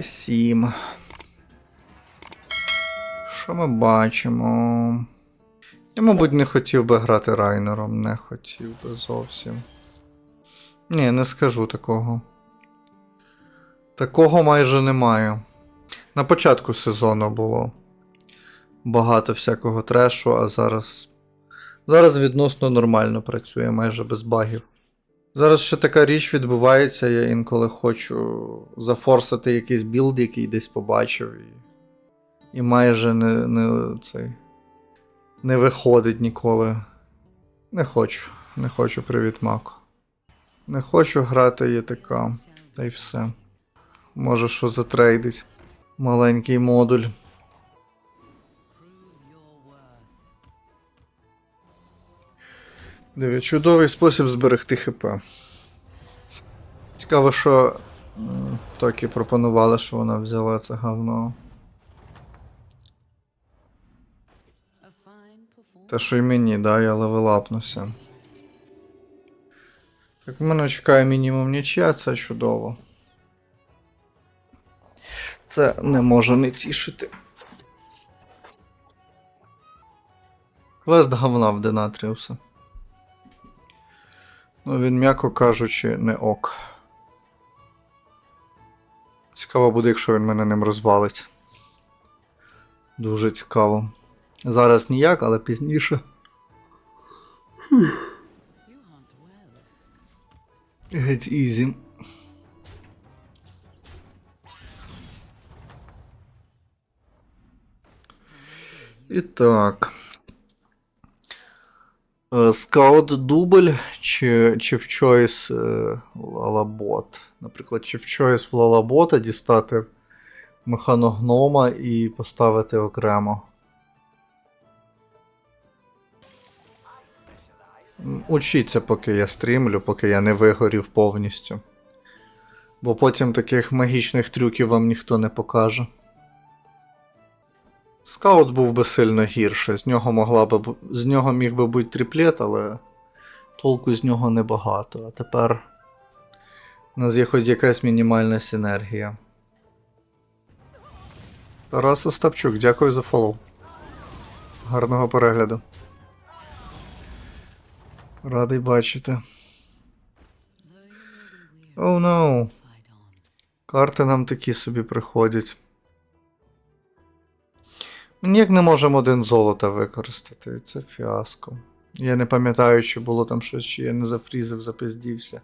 Т7. Що ми бачимо? Я, мабуть, не хотів би грати Райнером, не хотів би зовсім. Ні, не скажу такого. Такого майже немає. На початку сезону було багато всякого трешу, а зараз. Зараз відносно нормально працює, майже без багів. Зараз ще така річ відбувається, я інколи хочу зафорсити якийсь білд, який десь побачив, і, і майже не, не, цей, не виходить ніколи. Не хочу. Не хочу привіт Мако. Не хочу грати ЄТК. Та й все. Може, що затрейдить. Маленький модуль. Диви, чудовий спосіб зберегти ХП. Цікаво, що Токі пропонували, що вона взяла це говно. Те, що й мені, да, я левелапнуся. Так, в мене чекає мінімум нічия, це чудово. Це не може не тішити. Квест говна в Денатріуса. Ну, він, м'яко кажучи, не ок. Цікаво буде, якщо він мене ним розвалить. Дуже цікаво. Зараз ніяк, але пізніше. Геть ізі. І так. Е, Скаут дубль чи, чи в чойс е, лалабот. Наприклад, чи в чойс в лалабота дістати механогнома і поставити окремо. Учіться, поки я стрімлю, поки я не вигорів повністю. Бо потім таких магічних трюків вам ніхто не покаже. Скаут був би сильно гірше, з нього могла би з нього міг би бути тріплет, але толку з нього небагато. А тепер у нас є хоч якась мінімальна синергія. Тарас Остапчук, дякую за фоллоу. Гарного перегляду. Радий бачити. Оу oh, no. Карти нам такі собі приходять. Ніяк не можемо один золота використати. Це фіаско. Я не пам'ятаю, чи було там щось, чи я не зафрізив, запиздівся.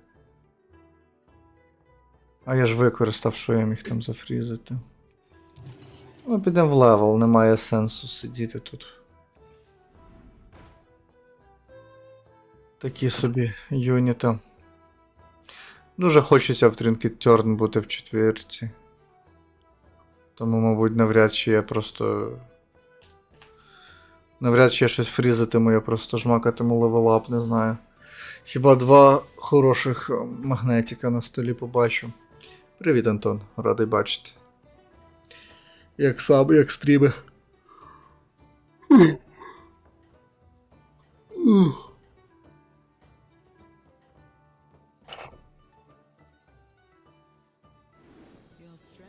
А я ж використав, що я міг там зафрізити. Ну, підемо в левел, немає сенсу сидіти тут. Такі собі юніти. Дуже хочеться в Turn бути в четвірці. Тому, мабуть, навряд чи я просто. Навряд чи я щось фрізатиму, я просто жмакатиму левелап, не знаю. Хіба два хороших е, магнетика на столі побачу. Привіт, Антон, радий бачити. Як сам, як стріми.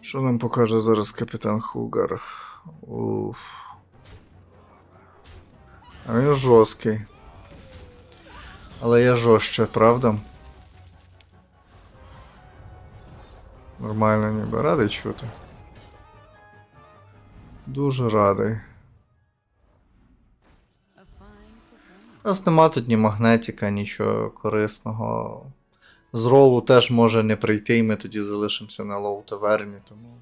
Що нам покаже зараз капітан Хугар? Уф. А він жорсткий. Але я жорстче, правда? Нормально ніби радий чути. Дуже радий. У нас нема тут ні магнетика, нічого корисного. З ролу теж може не прийти, і ми тоді залишимося на лоу таверні, тому.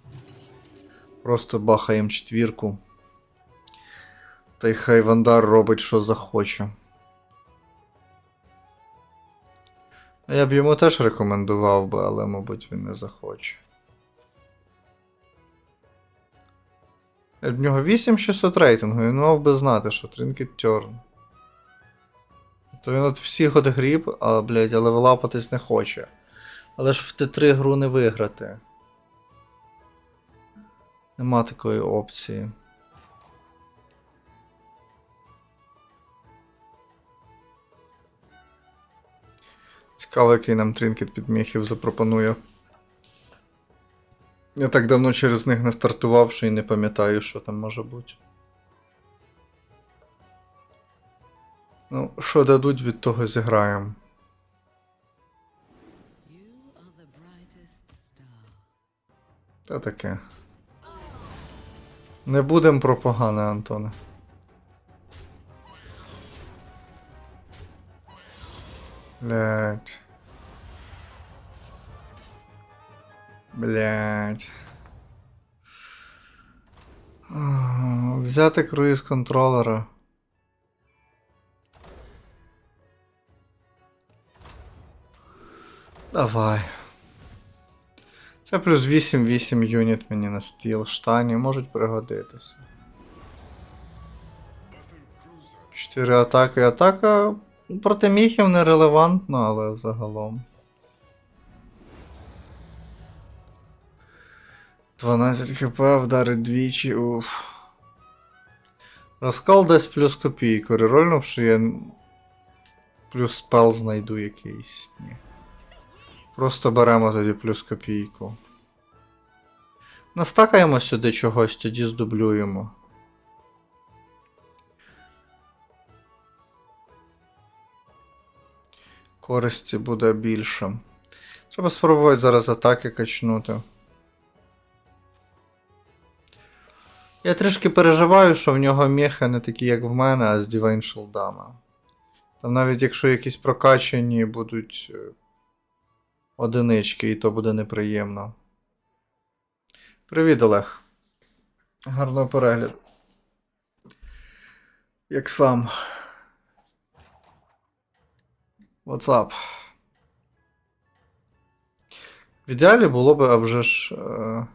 Просто бахаємо четвірку. Та й хай Вандар робить, що захоче. Я б йому теж рекомендував би, але, мабуть, він не захоче. В нього 8600 рейтингу, він мав би знати, що Trinket Turn. То він от всіх от гріб, а, блядь, але лапатись не хоче. Але ж в Т3 гру не виграти. Нема такої опції. Цікаво, який нам Трінкет підміхів запропонує. Я так давно через них не стартував, що й не пам'ятаю, що там може бути. Ну, що дадуть, від того зіграємо. Та таке. Не будем про погане, Антоне. Блять. Блять. Взяти круїз контролера. Давай. Це плюс 8-8 юніт мені на стіл. Штані можуть пригодитися. 4 атаки. Атака проти міхів нерелевантна, але загалом. 12 хп вдарить двічі, уф. Розкал дасть плюс копійку. Рерольнувши, я плюс спел знайду якийсь. Ні. Просто беремо тоді плюс копійку. Настакаємо сюди чогось, тоді здублюємо. Користі буде більше. Треба спробувати зараз атаки качнути. Я трішки переживаю, що в нього меха не такі, як в мене, а з Divine Shield'ами. Там навіть якщо якісь прокачані будуть е, одинички, і то буде неприємно. Привіт, Олег. Гарного перегляду. Як сам. What's up? В ідеалі було би, а вже ж е,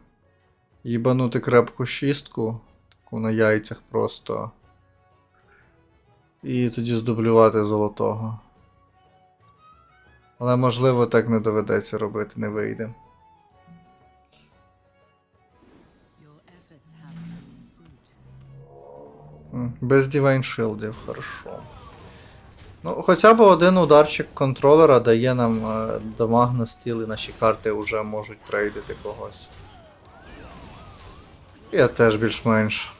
їбанути крепку шістку, таку на яйцях просто. І тоді здублювати золотого. Але можливо так не доведеться робити, не вийде. Без Divine Shieldів, хорошо. Ну, хоча б один ударчик контролера дає нам е, дамаг на стіл, і наші карти вже можуть трейдити когось. Я теж більш-менш.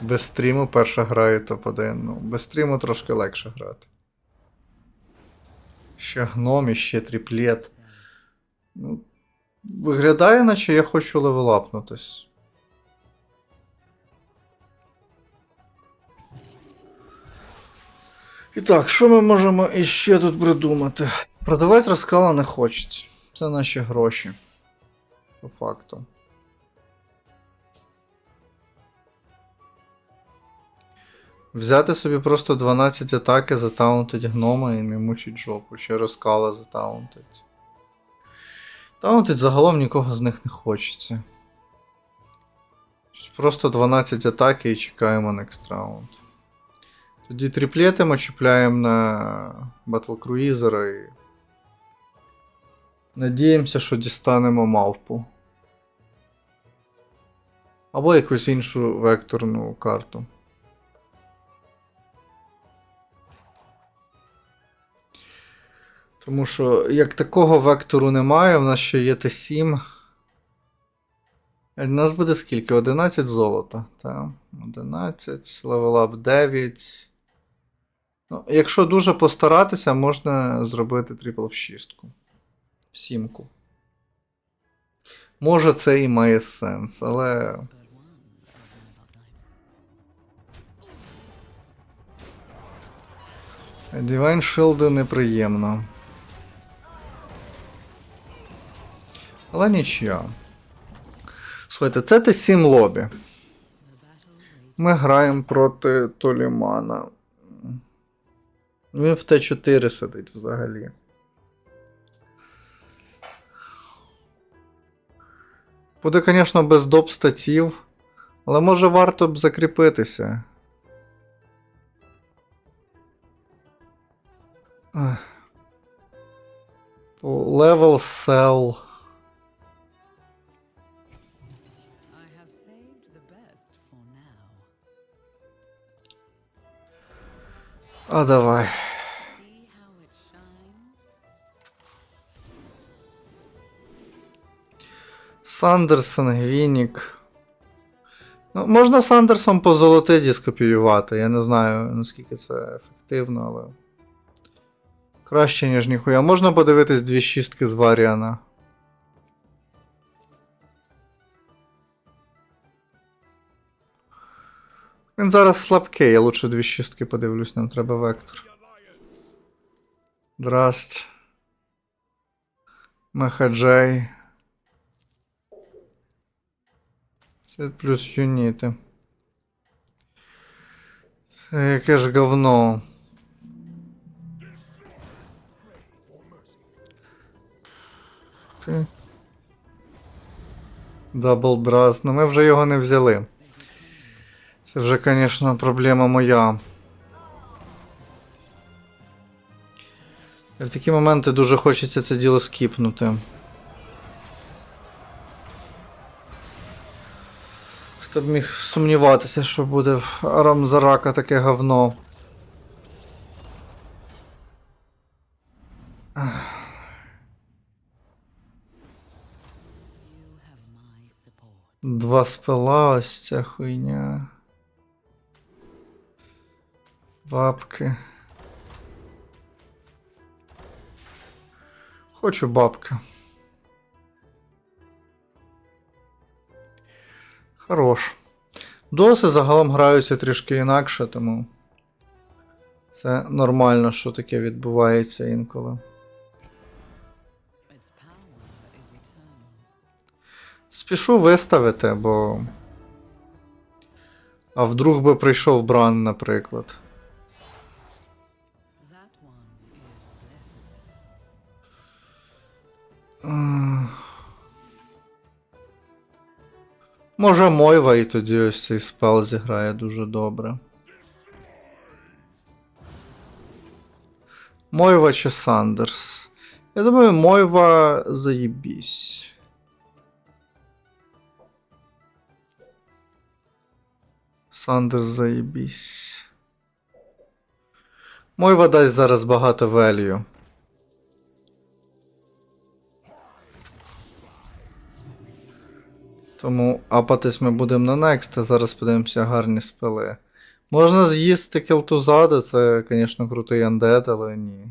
Без стріму перша грає топ-1. Ну, без стріму трошки легше грати. Ще гном і ще тріплет. Ну, виглядає, наче я хочу левелапнутись. І так, що ми можемо іще тут придумати? Продавати розкала не хочеться. Це наші гроші. По факту. Взяти собі просто 12 атаки, затаунтить гнома і не мучить жопу. Ще розкала затаунтить. Таунтить загалом нікого з них не хочеться. Просто 12 атаки і чекаємо next раунд. Тоді тріплетимо, чіпляємо на Battle Cruiser і. Надіємося, що дістанемо мавпу. Або якусь іншу векторну карту. Тому що як такого вектору немає, в нас ще є Т7. У нас буде скільки? 11 золота. Так, 11, левелап 9. Ну, якщо дуже постаратися, можна зробити трипл в шістку. В сімку. Може, це і має сенс, але. Divine Shield неприємно. Але нічого. Слухайте, це Т7 лобі. The battle rages. Ми граємо проти Толімана. Він в Т4 сидить взагалі. Буде, звісно, без доп статів, але може варто б закріпитися. Level now. А давай. Сандерс, Сангвінік. Ну, можна Сандерсом по золотиді скопіювати. Я не знаю, наскільки це ефективно, але. Краще, ніж ніхуя. Можна подивитись дві шістки з Варіана. Він зараз слабкий, я лучше дві шістки подивлюсь, нам треба вектор. Драсть. Мехаджей. Це плюс юніти. Це яке ж говно. Дабл драз. Ну ми вже його не взяли. Це вже, звісно, проблема моя. В такі моменти дуже хочеться це діло скіпнути. Хто б міг сумніватися, що буде в Арамзарака таке говно. Два спела, ось ця хуйня. Бабки. Хочу бабки. Хорош. Доси загалом граються трішки інакше, тому це нормально, що таке відбувається інколи. Спішу виставити, бо. А вдруг би прийшов Бран, наприклад. That Може, Мойва і тоді ось цей спел зіграє дуже добре. Мойва чи Сандерс? Я думаю, Мойва заєбісь. Сандерс заєбісь. Мойва дасть зараз багато велію. Тому апатись ми будемо на Next, а зараз подивимося гарні спели. Можна з'їсти Келтузада, це, звісно, крутий андет, але ні.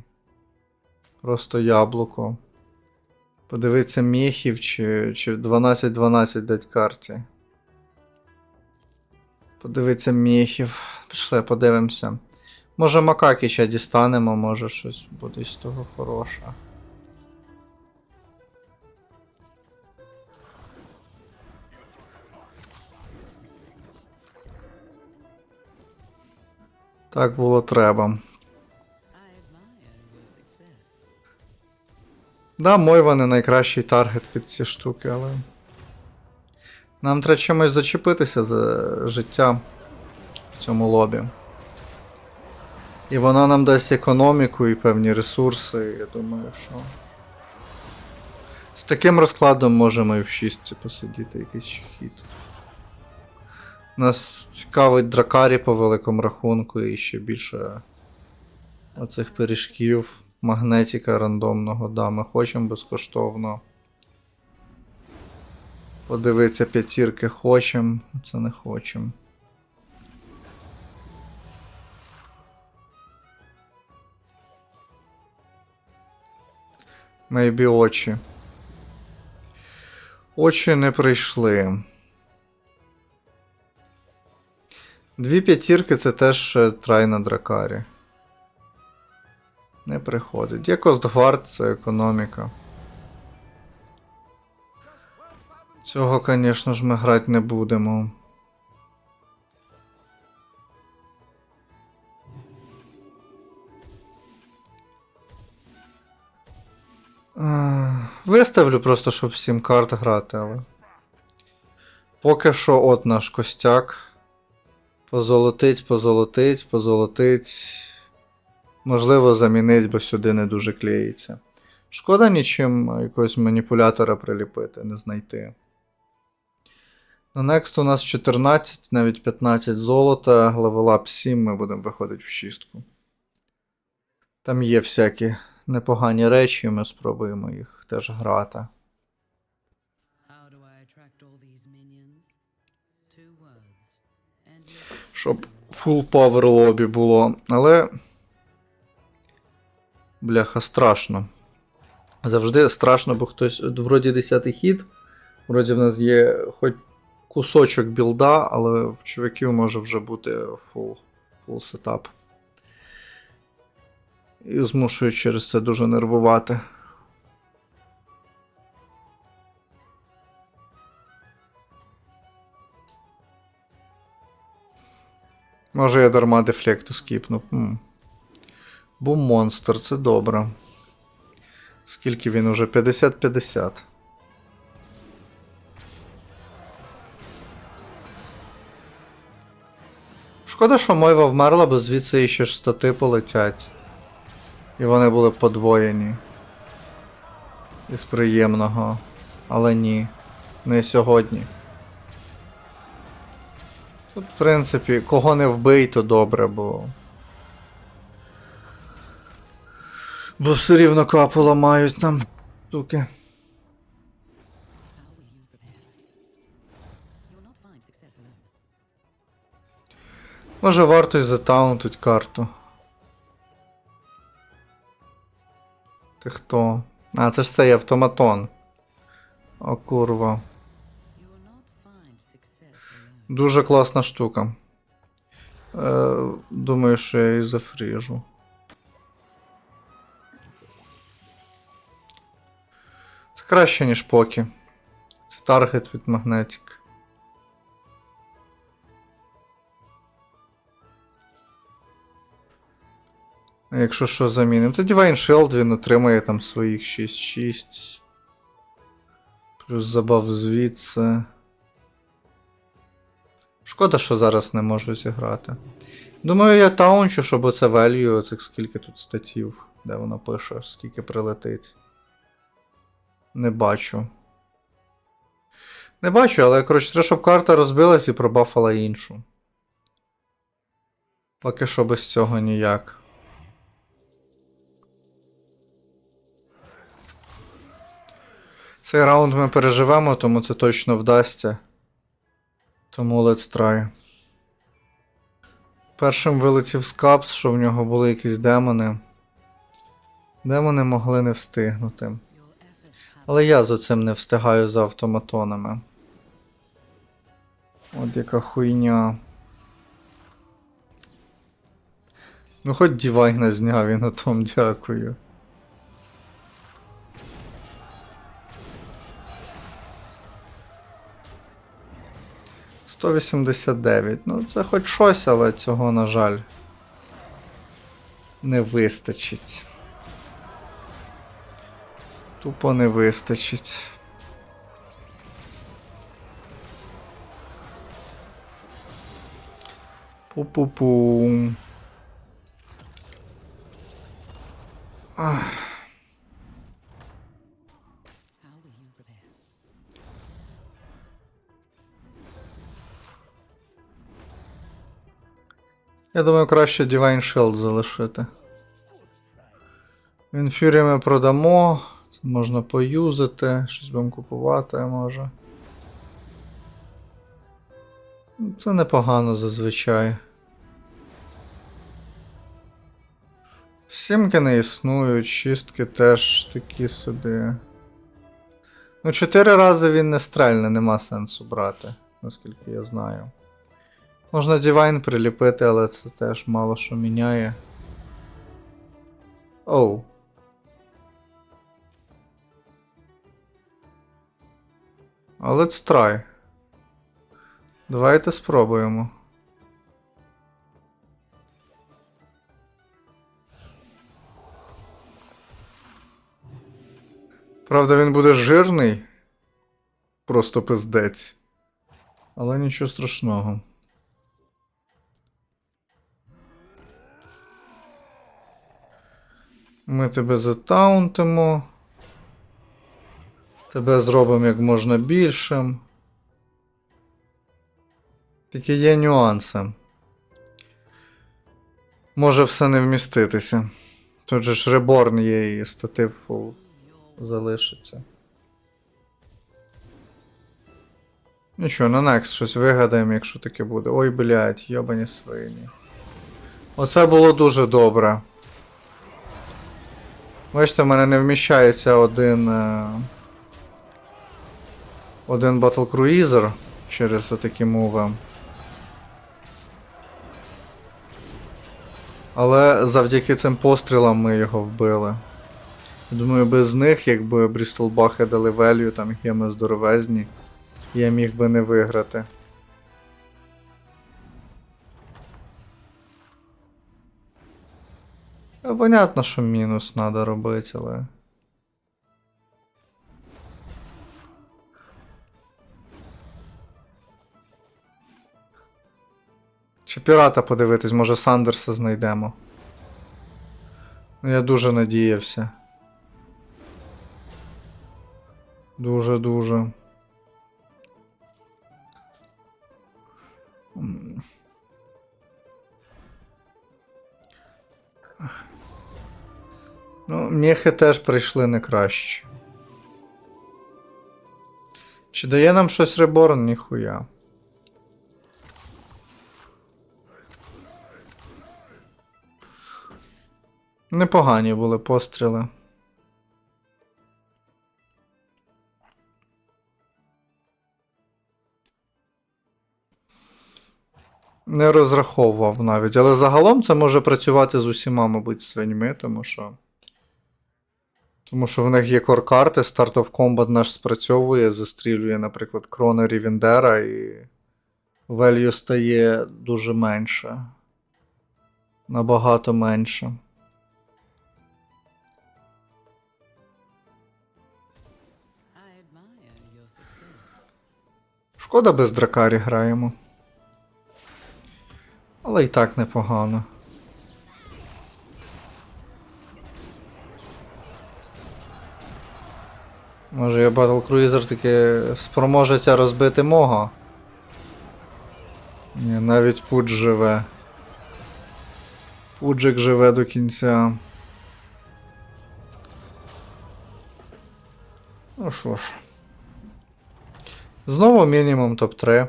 Просто яблуко. Подивитися міхів чи, чи 12-12 дать карті. Подивитися міхів. Пішли, подивимося. Може макаки ще дістанемо, може щось буде з того хороше. Так було треба. Да, Мойва не найкращий таргет під ці штуки, але. Нам треба чимось зачепитися за життя в цьому лобі. І вона нам дасть економіку і певні ресурси, я думаю, що. З таким розкладом можемо і в шістці посидіти якийсь хід. Нас цікавить дракарі по великому рахунку і ще більше оцих пиріжків, магнетика рандомного, да, ми хочемо безкоштовно. Подивитися п'ятірки хочемо, це не хочемо. Мейбі очі. Очі не прийшли. Дві п'ятірки це теж е, трай на дракарі. Не приходить. Є Костгвард, це економіка. Цього, звісно ж, ми грати не будемо. Е, Виставлю просто, щоб всім карт грати, але. Поки що от наш костяк. Позолотить, позолотить, позолотить. Можливо, замінить, бо сюди не дуже клеїться. Шкода нічим якогось маніпулятора приліпити, не знайти. На Next у нас 14, навіть 15 золота, левелап 7, ми будемо виходити в шістку. Там є всякі непогані речі, ми спробуємо їх теж грати. Щоб full power лобі було. Але. Бляха, страшно. Завжди страшно, бо хтось. Вроді 10 хід. Вроді в нас є хоч кусочок білда, але в чуваків може вже бути full, full сетап. І змушує через це дуже нервувати. Може я дарма дефлекту скіпну. Бум монстр, це добре. Скільки він уже? 50-50. Шкода, що Мойва вмерла, бо звідси ще ж стати полетять. І вони були подвоєні. Із приємного. Але ні. Не сьогодні. Тут, в принципі, кого не вбий, то добре, бо. Бо все рівно капу ламають нам alone. Може варто й затаунтить карту. Ти хто? А, це ж цей автоматон. О, курва. Дуже класна штука. Е, думаю, що я її зафріжу. Це краще, ніж поки. Це таргет від магнетик. Якщо що замінимо, то Divine Shield він отримає там своїх 6-6. Плюс забав звідси. Шкода, що зараз не можу зіграти. Думаю, я таунчу, щоб оце value, оцих скільки тут статів, де воно пише, скільки прилетить. Не бачу. Не бачу, але коротше, треба, щоб карта розбилась і пробафала іншу. Поки що без цього ніяк. Цей раунд ми переживемо, тому це точно вдасться. Тому let's try. Першим вилетів скапс, що в нього були якісь демони. Демони могли не встигнути. Але я за цим не встигаю за автоматонами. От яка хуйня. Ну, хоч Дівайна зняв і на том дякую. Сто вісімдесят дев'ять. Ну, це хоч щось, але цього, на жаль, не вистачить. Тупо не вистачить. Пу-пу-пу. Я думаю, краще Divine Shield залишити. Інфюрі ми продамо. Це можна поюзати, щось будемо купувати, може. Це непогано зазвичай. Сімки не існують, шістки теж такі собі. Ну, чотири рази він не стрельне, нема сенсу брати, наскільки я знаю. Можна Divine приліпити, але це теж мало що міняє. Оу. А let's try. Давайте спробуємо. Правда, він буде жирний. Просто пиздець. Але нічого страшного. Ми тебе затаунтимо. Тебе зробимо як можна більшим. Тільки є нюанси. Може все не вміститися. Тут же ж реборн є і статив фул залишиться. Нічого, на next щось вигадаємо, якщо таке буде. Ой, блядь, йобані свині. Оце було дуже добре. Бачите, в мене не вміщається один. Е... Один Battle Cruiser через такі мови. Але завдяки цим пострілам ми його вбили. Думаю, без них, якби Брістолбахи дали велію, там геми здоровезні, я міг би не виграти. Понятно, що мінус треба робити, але. Чи пірата подивитись, може Сандерса знайдемо. Я дуже надіявся. Дуже-дуже. Ну, міхи теж прийшли не краще. Чи дає нам щось реборн? Ніхуя. Непогані були постріли. Не розраховував навіть, але загалом це може працювати з усіма, мабуть, свиньми, тому що. Тому що в них є кор-карти, Start of Combat наш спрацьовує, застрілює, наприклад, Крона Рівендера, і value стає дуже менше. Набагато менше. Шкода без дракарі граємо. Але і так непогано. Може я Battle Cruiser таки спроможеться розбити мого. Ні, навіть Пудж живе. Пуджик живе до кінця. Ну що ж. Знову мінімум топ-3. You have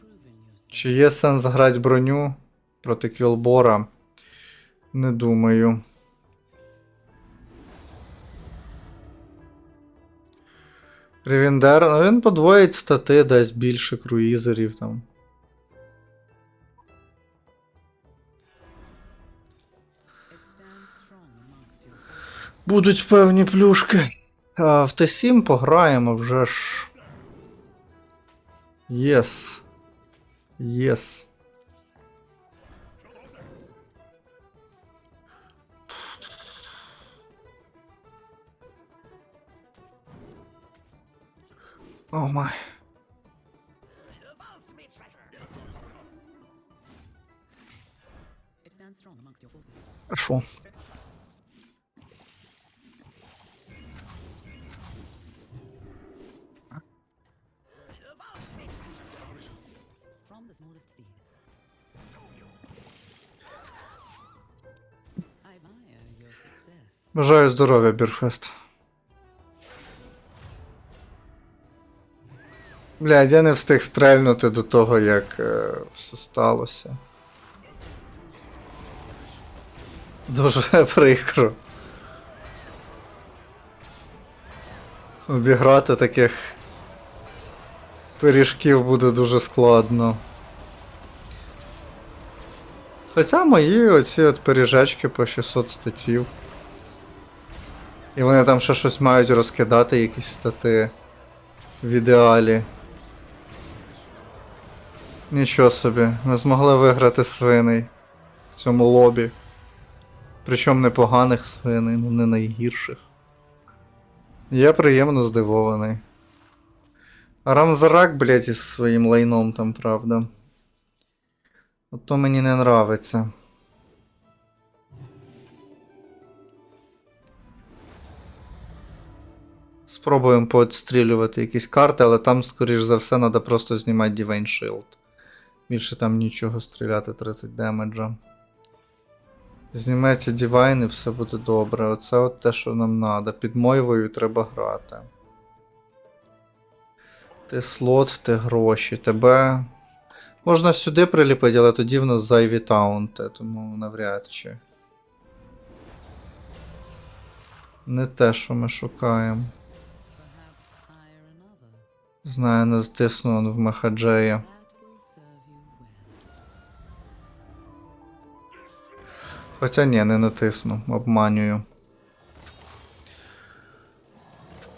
proven yourself. Чи є сенс грати броню проти Квілбора? Не думаю. Рівіндер, ну він подвоїть стати, дасть більше круїзерів там. Будуть певні плюшки. А в Т7 пограємо вже ж. Єс. Єс. О Oh my. Хорошо. Бажаю здоров'я, Берфест. Блядь, я не встиг стрельнути до того, як е, все сталося. Дуже прикро. Обіграти таких пиріжків буде дуже складно. Хоча мої оці от пиріжечки по 600 статів. І вони там ще щось мають розкидати, якісь стати в ідеалі. Нічого собі, ми змогли виграти свиней в цьому лобі. Причому непоганих свиней, ну не найгірших. Я приємно здивований. Рамзарак, блядь, із своїм лайном там, правда. От то мені не нравиться. Спробуємо поотстрілювати якісь карти, але там, скоріш за все, треба просто знімати Divine Shield. Більше там нічого стріляти 30 демеджа. Зніметься Divine і все буде добре. Оце от те, що нам треба. Під Мойвою треба грати. Ти слот, ти гроші. Тебе. Можна сюди приліпити, але тоді в нас зайві таунти, тому навряд чи. Не те, що ми шукаємо. Знаю, не стисну он в Махаджея. Хоча ні, не натисну, обманюю.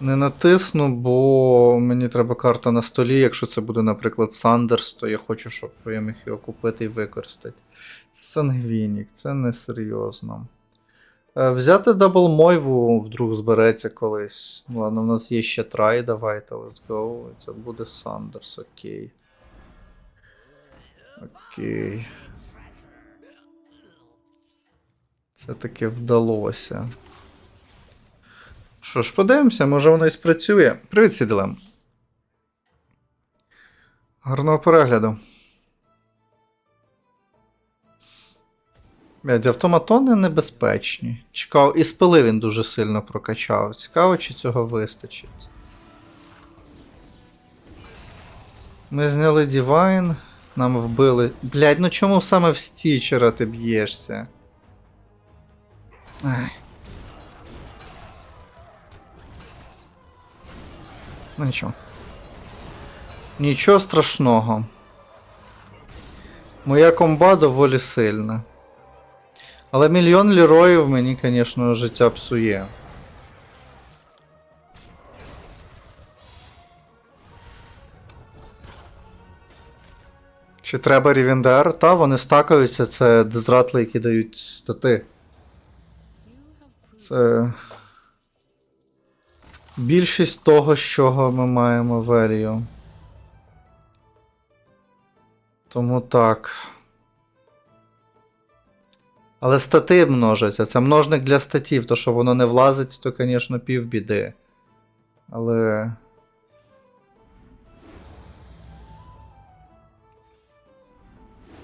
Не натисну, бо мені треба карта на столі. Якщо це буде, наприклад, Сандерс, то я хочу, щоб я міг його купити і використати. Це Сангвінік, це несерйозно. Е, Взяти дабл Мойву вдруг збереться колись. Ладно, в нас є ще трай, давайте, let's go. Це буде Сандерс, окей. Окей. Це таки вдалося. Що ж, подивимося, може воно і спрацює. Привіт, Сіделем. Гарного перегляду. Блядь, автоматони небезпечні. Чекав, і спили він дуже сильно прокачав. Цікаво, чи цього вистачить. Ми зняли Divine, нам вбили. Блядь, ну чому саме в стічера ти б'єшся? Ай. Ну нічого. Нічого страшного. Моя комба доволі сильна. Але мільйон ліроїв мені, звісно, життя псує. Чи треба Рівендер? Та, вони стакаються, це дезратли, які дають стати. Це. Більшість того, з чого ми маємо в Елію. Тому так. Але стати множаться. Це множник для статів. То, що воно не влазить, то, звісно, півбіди. Але.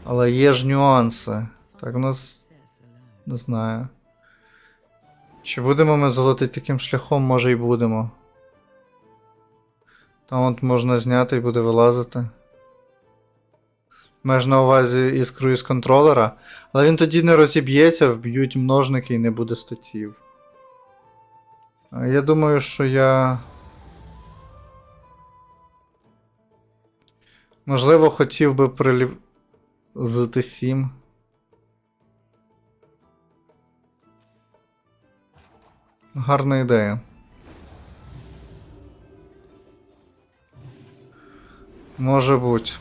Але є ж нюанси. Так, у нас. Не знаю. Чи будемо ми золотити таким шляхом, може і будемо. Там от можна зняти і буде вилазити. Маєш на увазі іскру із контролера, але він тоді не розіб'ється, вб'ють множники і не буде статів. Я думаю, що я. Можливо, хотів би приліп... з Т7. Гарна ідея. Може бути.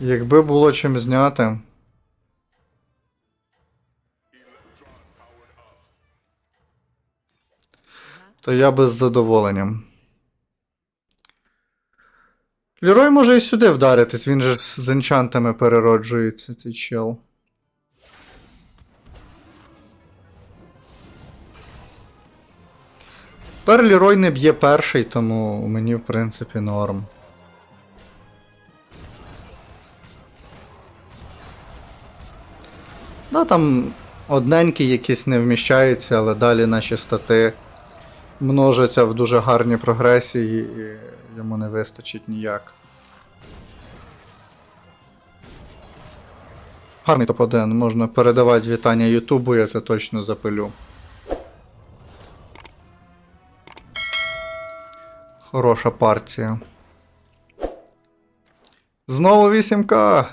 Якби було чим зняти. То я би з задоволенням. Лерой може і сюди вдаритись, він же з енчантами перероджується, цей чел. Тепер Лерой не б'є перший, тому мені, в принципі, норм. Да, там одненький якийсь не вміщається, але далі наші стати множаться в дуже гарній прогресії і йому не вистачить ніяк. Гарний топ-1, можна передавати вітання Ютубу, я це точно запилю. Хороша партія. Знову 8К!